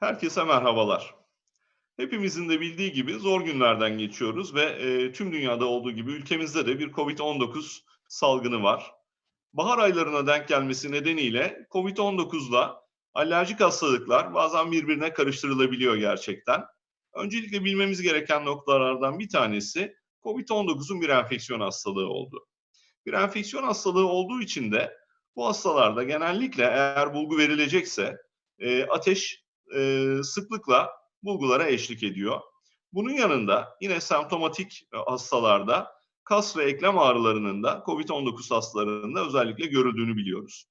Herkese merhabalar. Hepimizin de bildiği gibi zor günlerden geçiyoruz ve e, tüm dünyada olduğu gibi ülkemizde de bir COVID-19 salgını var. Bahar aylarına denk gelmesi nedeniyle COVID-19'la alerjik hastalıklar bazen birbirine karıştırılabiliyor gerçekten. Öncelikle bilmemiz gereken noktalardan bir tanesi COVID-19'un bir enfeksiyon hastalığı oldu. Bir enfeksiyon hastalığı olduğu için de bu hastalarda genellikle eğer bulgu verilecekse e, ateş e, sıklıkla bulgulara eşlik ediyor. Bunun yanında yine semptomatik e, hastalarda kas ve eklem ağrılarının da COVID-19 hastalarında özellikle görüldüğünü biliyoruz.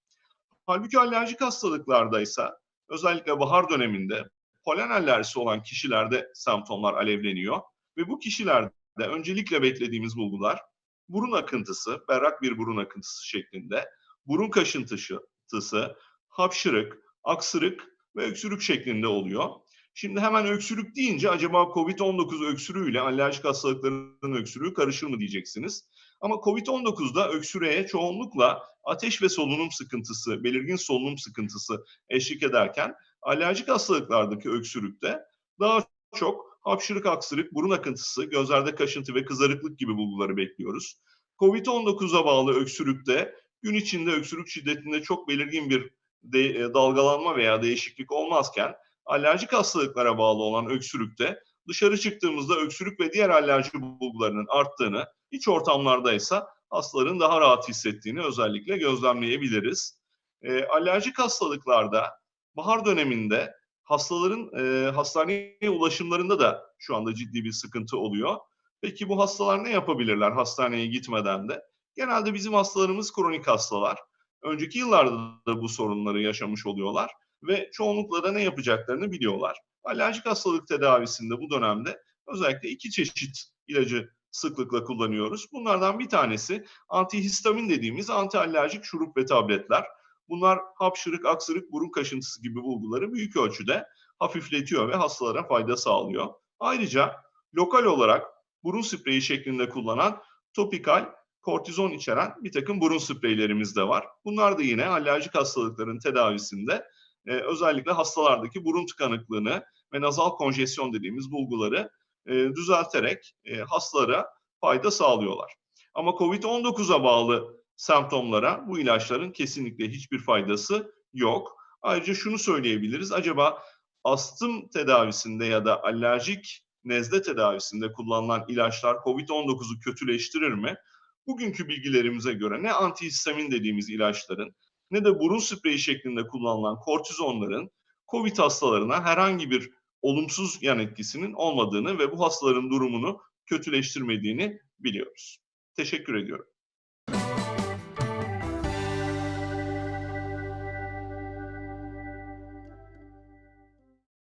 Halbuki alerjik hastalıklarda ise özellikle bahar döneminde polen alerjisi olan kişilerde semptomlar alevleniyor ve bu kişilerde öncelikle beklediğimiz bulgular burun akıntısı, berrak bir burun akıntısı şeklinde, burun kaşıntısı, hapşırık, aksırık ve öksürük şeklinde oluyor. Şimdi hemen öksürük deyince acaba COVID-19 öksürüğüyle alerjik hastalıkların öksürüğü karışır mı diyeceksiniz. Ama COVID-19'da öksürüğe çoğunlukla ateş ve solunum sıkıntısı, belirgin solunum sıkıntısı eşlik ederken alerjik hastalıklardaki öksürükte daha çok hapşırık, aksırık, burun akıntısı, gözlerde kaşıntı ve kızarıklık gibi bulguları bekliyoruz. COVID-19'a bağlı öksürükte gün içinde öksürük şiddetinde çok belirgin bir de, dalgalanma veya değişiklik olmazken alerjik hastalıklara bağlı olan öksürükte dışarı çıktığımızda öksürük ve diğer alerji bulgularının arttığını, iç ortamlarda ise hastaların daha rahat hissettiğini özellikle gözlemleyebiliriz. E, alerjik hastalıklarda bahar döneminde hastaların e, hastaneye ulaşımlarında da şu anda ciddi bir sıkıntı oluyor. Peki bu hastalar ne yapabilirler hastaneye gitmeden de? Genelde bizim hastalarımız kronik hastalar. Önceki yıllarda da bu sorunları yaşamış oluyorlar ve çoğunlukla da ne yapacaklarını biliyorlar. Alerjik hastalık tedavisinde bu dönemde özellikle iki çeşit ilacı sıklıkla kullanıyoruz. Bunlardan bir tanesi antihistamin dediğimiz antialerjik şurup ve tabletler. Bunlar hapşırık, aksırık, burun kaşıntısı gibi bulguları büyük ölçüde hafifletiyor ve hastalara fayda sağlıyor. Ayrıca lokal olarak burun spreyi şeklinde kullanan topikal kortizon içeren bir takım burun spreylerimiz de var. Bunlar da yine alerjik hastalıkların tedavisinde e, özellikle hastalardaki burun tıkanıklığını ve nazal konjesyon dediğimiz bulguları e, düzelterek e, hastalara fayda sağlıyorlar. Ama COVID-19'a bağlı semptomlara bu ilaçların kesinlikle hiçbir faydası yok. Ayrıca şunu söyleyebiliriz. Acaba astım tedavisinde ya da alerjik nezle tedavisinde kullanılan ilaçlar COVID-19'u kötüleştirir mi? Bugünkü bilgilerimize göre ne antihistamin dediğimiz ilaçların ne de burun spreyi şeklinde kullanılan kortizonların COVID hastalarına herhangi bir olumsuz yan etkisinin olmadığını ve bu hastaların durumunu kötüleştirmediğini biliyoruz. Teşekkür ediyorum.